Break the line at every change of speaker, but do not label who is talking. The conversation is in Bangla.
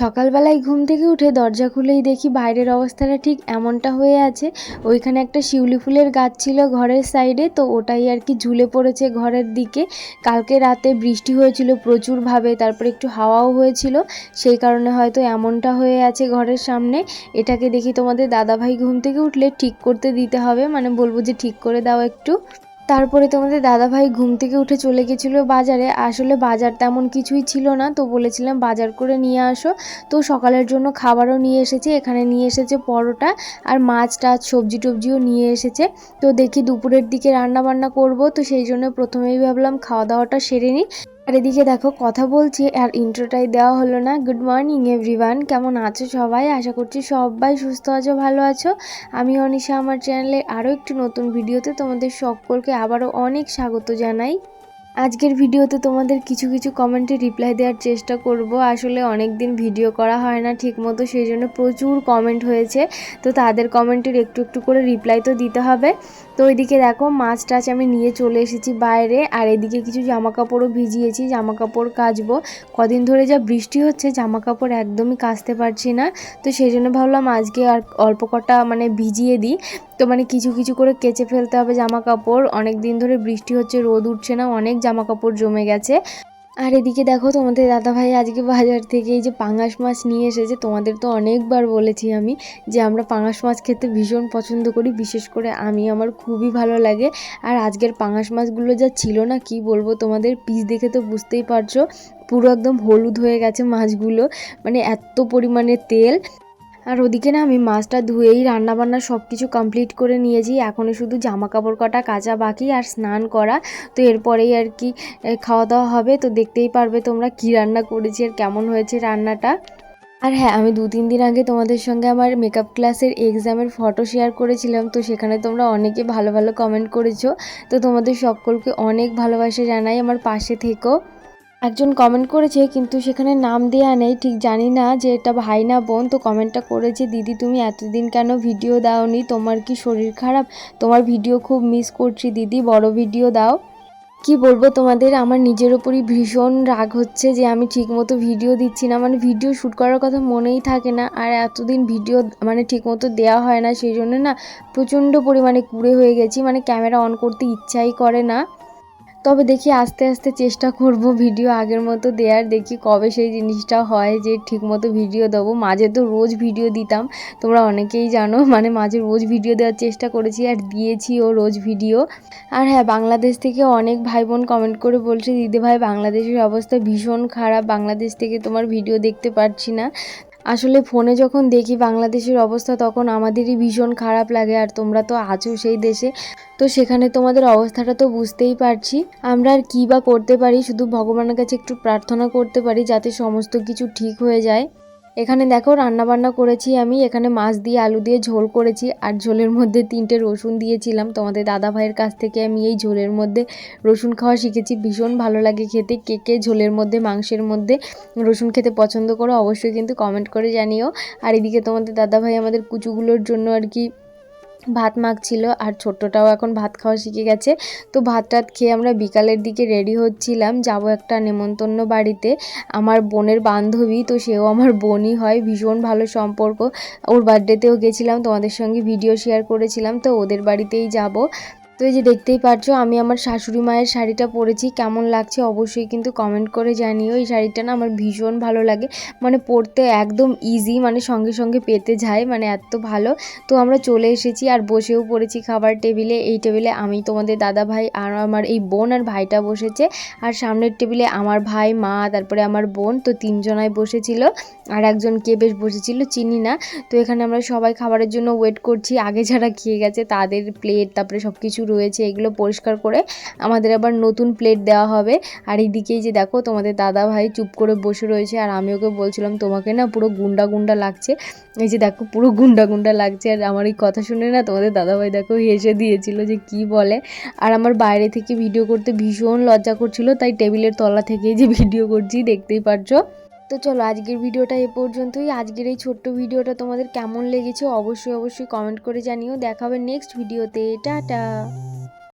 সকালবেলায় ঘুম থেকে উঠে দরজা খুলেই দেখি বাইরের অবস্থাটা ঠিক এমনটা হয়ে আছে। ওইখানে একটা শিউলি ফুলের গাছ ছিল ঘরের সাইডে, তো ওটাই আর কি ঝুলে পড়েছে ঘরের দিকে। কালকে রাতে বৃষ্টি হয়েছিল প্রচুরভাবে, তারপরে একটু হাওয়াও হয়েছিল, সেই কারণে হয়তো এমনটা হয়ে আছে ঘরের সামনে। এটাকে দেখি তোমাদের দাদাভাই ঘুম থেকে উঠলে ঠিক করতে দিতে হবে মানে বলব যে ঠিক করে দাও একটু। তারপরে তোমাদের দাদাভাই ঘুম থেকে উঠে চলে গেছিল বাজারে। আসলে বাজার তেমন কিছুই ছিল না, তো বলেছিলাম বাজার করে নিয়ে আসো। তো সকালের জন্য খাবারও নিয়ে এসেছে, এখানে নিয়ে এসেছে পরোটা আর মাছ টাছ, সবজি টবজিও নিয়ে এসেছে। তো দেখি দুপুরের দিকে রান্না বান্না করব, তো সেই জন্য প্রথমেই ভাবলাম খাওয়া দাওয়াটা সেরে নিই। আর এদিকে দেখো, কথা বলছি আর ইন্ট্রোটাই দেওয়া হলো না। গুড মর্নিং এভরিওয়ান কেমন আছো সবাই? আশা করছি সবাই সুস্থ আছো, ভালো আছো। আমি অনিশা, আমার চ্যানেলে আরও একটি নতুন ভিডিওতে তোমাদের সকলকে আবারও অনেক স্বাগত জানাই। আজকের ভিডিওতে তোমাদের কিছু কিছু কমেন্টে রিপ্লাই দেওয়ার চেষ্টা করব। আসলে অনেক দিন ভিডিও করা হয় না ঠিকমতো সেই জন্য প্রচুর কমেন্ট হয়েছে। তো তাদের কমেন্টের একটু একটু করে রিপ্লাই তো দিতে হবে। তো ওইদিকে দেখো, মাছ টাছ আমি নিয়ে চলে এসেছি বাইরে, আর এদিকে কিছু জামা কাপড়ও ভিজিয়েছি জামা কাপড় কাচবো। কদিন ধরে যা বৃষ্টি হচ্ছে জামা কাপড় একদমই কাচতে পারছি না। তো সেই জন্য ভাবলাম আজকে আর অল্প কটা মানে ভিজিয়ে দিই। তো মানে কিছু কিছু করে কেচে ফেলতে হবে জামা কাপড় অনেক দিন ধরে বৃষ্টি হচ্ছে, রোদ উঠছে না, অনেক জামা কাপড় জমে গেছে। আর এদিকে দেখো তোমাদের দাদাভাই আজকে বাজার থেকে এই যে পাঙাশ মাছ নিয়ে এসেছে, তোমাদের তো অনেকবার বলেছি আমি যে আমরা পাঙাশ মাছ খেতে ভীষণ পছন্দ করি, বিশেষ করে আমি, আমার খুবই ভালো লাগে। আর আজকের পাঙাশ মাছগুলো যা ছিল না, কি বলব তোমাদের, পিস দেখে তো বুঝতেই পারছ, পুরো একদম হলুদ হয়ে গেছে মাছগুলো মানে এত পরিমাণে তেল। আর ওদিকে না আমি মাছটা ধুয়েই রান্নাবান্না সব কিছু কমপ্লিট করে নিয়েছি। এখনও শুধু জামা কাপড় কাটা, কাচা বাকি আর স্নান করা। তো এরপরেই আর কি খাওয়া দাওয়া হবে। তো দেখতেই পারবে তোমরা কি রান্না করেছি আর কেমন হয়েছে রান্নাটা। আর হ্যাঁ আমি দু তিন দিন আগে তোমাদের সঙ্গে আমার মেকআপ ক্লাসের এক্সামের ফটো শেয়ার করেছিলাম। তো সেখানে তোমরা অনেকে ভালো ভালো কমেন্ট করেছ। তো তোমাদের সকলকে অনেক ভালোবাসা জানাই আমার পাশে থেকো একজন কমেন্ট করেছে, কিন্তু সেখানে নাম দেওয়া নেই, ঠিক জানি না যে এটা ভাই না বোন, তো কমেন্টটা করেছে, দিদি, তুমি এতদিন কেন ভিডিও দাওনি? তোমার কি শরীর খারাপ? তোমার ভিডিও খুব মিস করছি, দিদি, বড় ভিডিও দাও। কি বলব তোমাদের, আমার নিজের ওপরই ভীষণ রাগ হচ্ছে যে আমি ঠিকমতো ভিডিও দিচ্ছি না। মানে ভিডিও শ্যুট করার কথা মনেই থাকে না, আর এতদিন ভিডিও মানে ঠিকমতো দেওয়া হয় না, সেই জন্য না প্রচণ্ড পরিমাণে কুড়ে হয়ে গেছি। মানে ক্যামেরা অন করতে ইচ্ছাই করে না। তবে দেখি আস্তে আস্তে চেষ্টা করব ভিডিও আগের মতো দেওয়ার দেখি কবে সেই জিনিসটা হয় যে ঠিকমতো ভিডিও দেবো। মাঝে তো রোজ ভিডিও দিতাম, তোমরা অনেকেই জানো মানে মাঝে রোজ ভিডিও দেওয়ার চেষ্টা করেছি আর দিয়েছিও রোজ ভিডিও। আর হ্যাঁ বাংলাদেশ থেকে অনেক ভাই বোন কমেন্ট করে বলছে দিদি ভাই বাংলাদেশের অবস্থা ভীষণ খারাপ, বাংলাদেশ থেকে তোমার ভিডিও দেখতে পাচ্ছি না। আসলে ফোনে যখন দেখি বাংলাদেশের অবস্থা, তখন আমাদেরই ভীষণ খারাপ লাগে। আর তোমরা তো আছো সেই দেশে। তো সেখানে তোমাদের অবস্থাটা তো বুঝতেই পারছি। আমরা আর কী বা করতে পারি? শুধু ভগবানের কাছে একটু প্রার্থনা করতে পারি যাতে সমস্ত কিছু ঠিক হয়ে যায়। এখানে দেখো রান্না বান্না করেছি আমি, এখানে মাছ দিয়ে আলু দিয়ে ঝোল করেছি, আর ঝোলের মধ্যে তিনটে রসুন দিয়েছিলাম। তোমাদের দাদা ভাইয়ের কাছ থেকে আমি এই ঝোলের মধ্যে রসুন খাওয়া শিখেছি, ভীষণ ভালো লাগে খেতে। কে কে ঝোলের মধ্যে, মাংসের মধ্যে রসুন খেতে পছন্দ করো অবশ্যই কিন্তু কমেন্ট করে জানিও। আর এদিকে তোমাদের দাদা ভাই আমাদের কুচুগুলোর জন্য আর কি ভাত মাখছিল আর ছোট্টটাও এখন ভাত খাওয়া শিখে গেছে। তো ভাত টাত খেয়ে আমরা বিকালের দিকে রেডি হচ্ছিলাম। যাব একটা নেমন্তন্ন বাড়িতে। আমার বোনের বান্ধবী, তো সেও আমার বোনই হয়। ভীষণ ভালো সম্পর্ক। ওর বার্থডেতেও গেছিলাম, তোমাদের সঙ্গে ভিডিও শেয়ার করেছিলাম। তো ওদের বাড়িতেই যাব। তো এই যে দেখতেই পারছ, আমি আমার শাশুড়ি মায়ের শাড়িটা পরেছি। কেমন লাগছে অবশ্যই কিন্তু কমেন্ট করে জানিও। এই শাড়িটা না আমার ভীষণ ভালো লাগে। মানে পরতে একদম ইজি মানে সঙ্গে সঙ্গে পেতে যায় মানে এত ভালো। তো আমরা চলে এসেছি আর বসেও পড়েছি খাবার টেবিলে। এই টেবিলে আমি তোমাদের দাদা ভাই আর আমার এই বোন আর ভাইটা বসেছে। আর সামনের টেবিলে আমার ভাই, মা, তারপরে আমার বোন, তো তিনজনায় বসেছিল। আর একজন কে বেশ বসেছিল চিনি না। তো এখানে আমরা সবাই খাবারের জন্য ওয়েট করছি। আগে যারা খেয়ে গেছে তাদের প্লেট তারপরে সব কিছু রয়েছে, এগুলো পরিষ্কার করে আমাদের আবার নতুন প্লেট দেওয়া হবে। আর এইদিকেই যে দেখো, তোমাদের দাদা ভাই চুপ করে বসে রয়েছে, আর আমি ওকে বলছিলাম, তোমাকে না পুরো গুন্ডা গুন্ডা লাগছে। এই যে দেখো, পুরো গুন্ডা গুন্ডা লাগছে, আর আমার এই কথা শুনে না তোমাদের দাদাভাই দেখো হেসে দিয়েছিল যে কি বলে। আর আমার বাইরে থেকে ভিডিও করতে ভীষণ লজ্জা করছিল, তাই টেবিলের তলা থেকেই যে ভিডিও করছি, দেখতেই পারছ? তো চলো আজকের ভিডিওটা এ পর্যন্তই। আজকের এই ছোট্ট ভিডিওটা তোমাদের কেমন লেগেছে অবশ্যই অবশ্যই কমেন্ট করে জানিও। দেখাবে নেক্সট ভিডিওতে। টাটা!